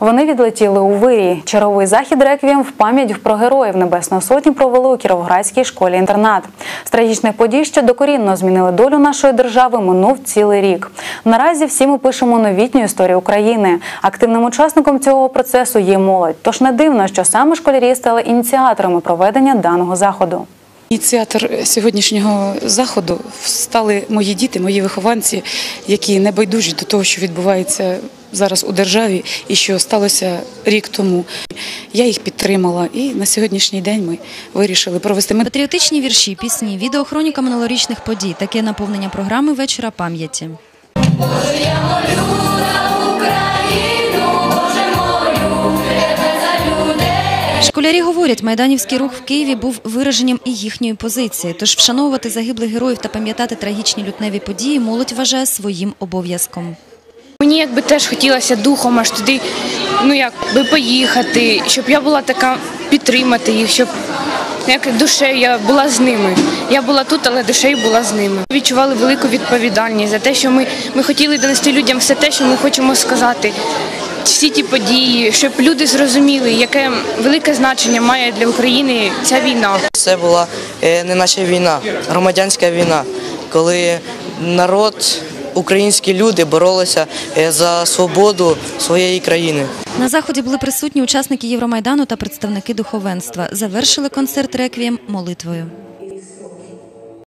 Вони відлетіли у вирій. Черговий захід реквієм в пам'ять про героїв Небесної Сотні провели у Кіровоградській школі інтернат. З трагічних подій, що докорінно змінили долю нашої держави, минув цілий рік. Наразі всі ми пишемо новітню історію України. Активним учасником цього процесу є молодь. Тож не дивно, що саме школярі стали ініціаторами проведення даного заходу. Ініціатор сьогоднішнього заходу стали мої діти, мої вихованці, які не байдужі до того, що відбувається зараз у державі і що сталося рік тому. Я їх підтримала, і на сьогоднішній день ми вирішили провести Патріотичні вірші, пісні, відеохроніка минулорічних подій таке наповнення програми вечора пам'яті. Школярі говорять, майданівський рух в Києві був вираженням і їхньої позиції. Тож вшановувати загиблих героїв та пам'ятати трагічні лютневі події молодь вважає своїм обов'язком. Мені якби теж хотілося духом аж туди, ну якби поїхати, щоб я була така підтримати їх, щоб як душею я була з ними. Я була тут, але душею була з ними. Відчували велику відповідальність за те, що ми, ми хотіли донести людям все те, що ми хочемо сказати. Всі ті події, щоб люди зрозуміли, яке велике значення має для України ця війна. Це була е, не наша війна, громадянська війна, коли народ, українські люди боролися е, за свободу своєї країни. На заході були присутні учасники Євромайдану та представники духовенства. Завершили концерт реквієм молитвою.